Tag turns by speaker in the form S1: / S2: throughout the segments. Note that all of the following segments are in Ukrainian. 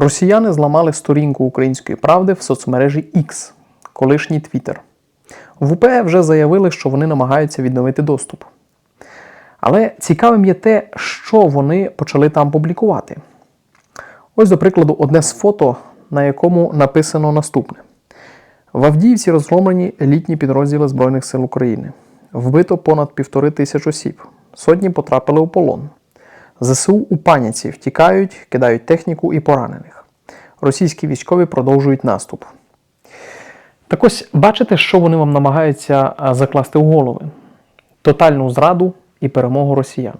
S1: Росіяни зламали сторінку української правди в соцмережі X, колишній Twitter. В УП вже заявили, що вони намагаються відновити доступ. Але цікавим є те, що вони почали там публікувати. Ось, до прикладу, одне з фото, на якому написано наступне: в Авдіївці розгромлені елітні підрозділи Збройних сил України. Вбито понад півтори тисяч осіб. Сотні потрапили у полон. ЗСУ у паніці втікають, кидають техніку і поранених. Російські військові продовжують наступ. Так ось бачите, що вони вам намагаються закласти у голови: тотальну зраду і перемогу росіян.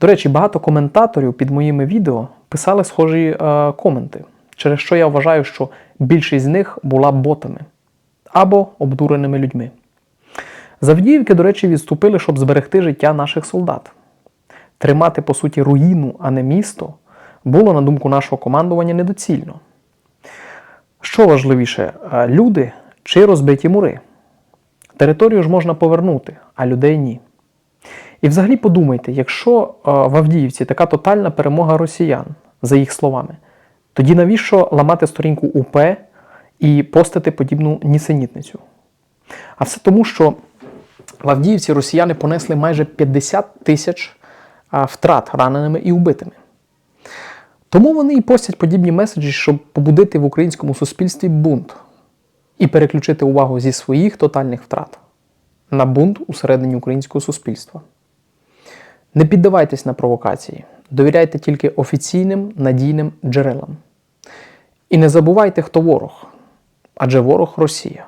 S1: До речі, багато коментаторів під моїми відео писали схожі е, коменти, через що я вважаю, що більшість з них була ботами або обдуреними людьми. З Авдіївки, до речі, відступили, щоб зберегти життя наших солдат. Тримати, по суті, руїну, а не місто, було, на думку нашого командування, недоцільно. Що важливіше, е, люди чи розбиті мури? Територію ж можна повернути, а людей ні. І взагалі подумайте, якщо е, в Авдіївці така тотальна перемога росіян, за їх словами, тоді навіщо ламати сторінку УП і постити подібну нісенітницю? А все тому, що в Авдіївці росіяни понесли майже 50 тисяч втрат раненими і убитими. Тому вони і постять подібні меседжі, щоб побудити в українському суспільстві бунт і переключити увагу зі своїх тотальних втрат на бунт усередині українського суспільства. Не піддавайтесь на провокації, довіряйте тільки офіційним надійним джерелам. І не забувайте, хто ворог, адже ворог Росія.